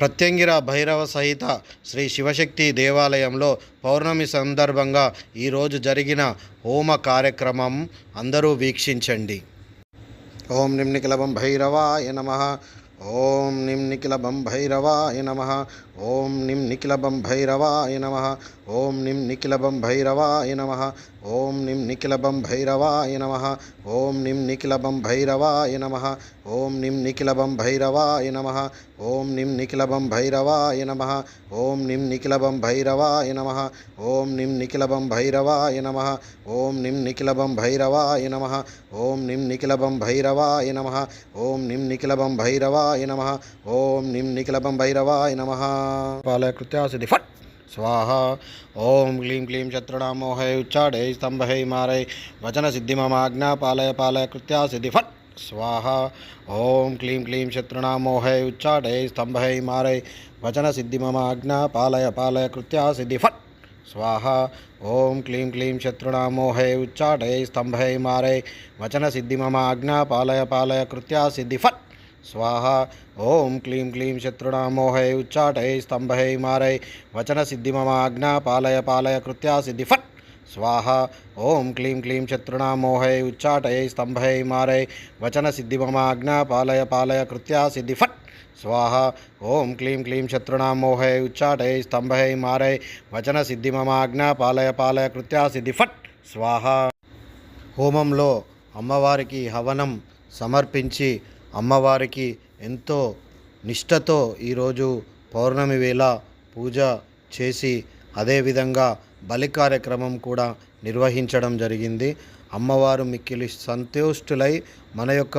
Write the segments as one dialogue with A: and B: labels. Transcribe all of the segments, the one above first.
A: ప్రత్యంగిర భైరవ సహిత శ్రీ శివశక్తి దేవాలయంలో పౌర్ణమి సందర్భంగా ఈరోజు జరిగిన హోమ కార్యక్రమం అందరూ వీక్షించండి. ఓం నిమ్నికిలభం భైరవాయ నమ. ఓం నిమ్నికిలభం భైరవాయ నమ. ఓం నిమ్నికిలభం భైరవాయ నమ. ఓం నిమ్నికిలభం భైరవాయ నమ ఓం నిమ్నికిలభం భైరవాయ నమ ఓం నిమ్నికిలభం భైరవాయ నమ ఓం నిమ్నికిలభం భైరవాయ నమ ఓం నిమ్నికిలభం భైరవాయ నమ ఓం నిమ్నికిలభం భైరవాయ నమ ఓం నిమ్నికిలభం భైరవాయ నమ ఓం నిమ్నికిలభం భైరవాయ నమ ఓం నిమ్నికిలభం భైరవాయ నమ ఓం నిమ్నికిలభం భైరవాయ నమ ఓం నిమ్నికిలభం భైరవాయ నమ పాలకృత్యాసిది ఫట్ స్వాహ ఓం క్లీం క్లీం శత్రుణామోహై ఉచ్చాడై స్తంభై మారై स्वाहा। ओम क्लीं क्लीं स्तंभ मारे वचन मारय वचनसिद्धिममाज्ञा पालय पालय कृत्या सिद्धिफट् स्वाहा। ओम क्लीं क्लीं शत्रुणामोहय उच्चाटे वचन मारय आज्ञा पालय पालय कृत्या सिद्धिफट् स्वाहा। ॐ क्लीं क्लीं शत्रुणामोहय उच्चाटे वचन मारय आज्ञा पालय पालय कृत्या सिद्धिफट् స్వాహ. ఓం క్లీం క్లీం శత్రుణామోహై ఉచ్చాటై స్తంభై మారై వచన సిద్ధి మమ ఆజ్ఞా పాలయ పాలయ కృత్యా సిద్ధి. ఫట్! స్వాహ. ఓం క్లీం క్లీం శత్రుణామోహై ఉచ్చాటై స్తంభై మారై వచన సిద్ధి మమ ఆజ్ఞా పాలయ పాలయ కృత్యా సిద్ధి. ఫట్! స్వాహ. ఓం క్లీం క్లీం శత్రుణామోహై ఉచ్చాటై స్తంభై మారై వచన సిద్ధి మమ ఆజ్ఞా పాలయ పాలయ కృత్యా సిద్ధి. ఫట్! స్వాహ. హోమంలో అమ్మవారికి హవనం సమర్పించి అమ్మవారికి ఎంతో నిష్టతో ఈరోజు పౌర్ణమి వేళ పూజ చేసి అదేవిధంగా బలి కార్యక్రమం కూడా నిర్వహించడం జరిగింది. అమ్మవారు మిక్కిలి సంతుష్టులై మన యొక్క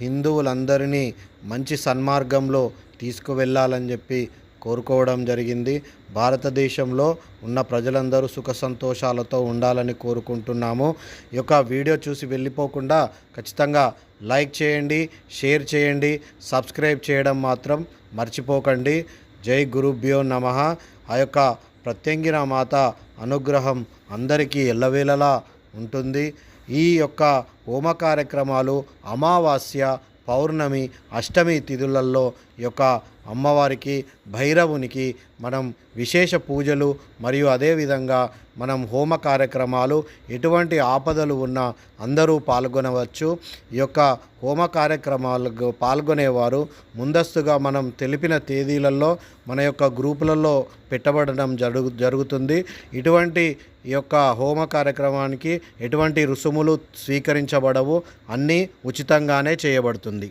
A: హిందువులందరినీ మంచి సన్మార్గంలో తీసుకువెళ్ళాలని చెప్పి కోరుకోవడం జరిగింది. భారతదేశంలో ఉన్న ప్రజలందరూ సుఖ సంతోషాలతో ఉండాలని కోరుకుంటున్నాము. ఈ యొక్క వీడియో చూసి వెళ్ళిపోకుండా ఖచ్చితంగా లైక్ చేయండి షేర్ చేయండి సబ్స్క్రైబ్ చేయడం మాత్రం మర్చిపోకండి. జై గురుభ్యో నమ. ఆ యొక్క ప్రత్యంగిన మాత అనుగ్రహం అందరికీ ఎల్లవేళలా ఉంటుంది. ఈ యొక్క హోమ కార్యక్రమాలు అమావాస్య పౌర్ణమి అష్టమి తిథులలో యొక్క అమ్మవారికి భైరవునికి మనం విశేష పూజలు మరియు అదేవిధంగా మనం హోమ కార్యక్రమాలు ఎటువంటి ఆపదలు ఉన్నా అందరూ పాల్గొనవచ్చు. ఈ యొక్క హోమ కార్యక్రమాలకు పాల్గొనేవారు ముందస్తుగా మనం తెలిపిన తేదీలలో మన యొక్క గ్రూపులలో పెట్టబడడం జరుగు జరుగుతుంది. ఇటువంటి ఈ యొక్క హోమ కార్యక్రమానికి ఎటువంటి రుసుములు స్వీకరించబడవు. అన్నీ ఉచితంగానే చేయబడుతుంది.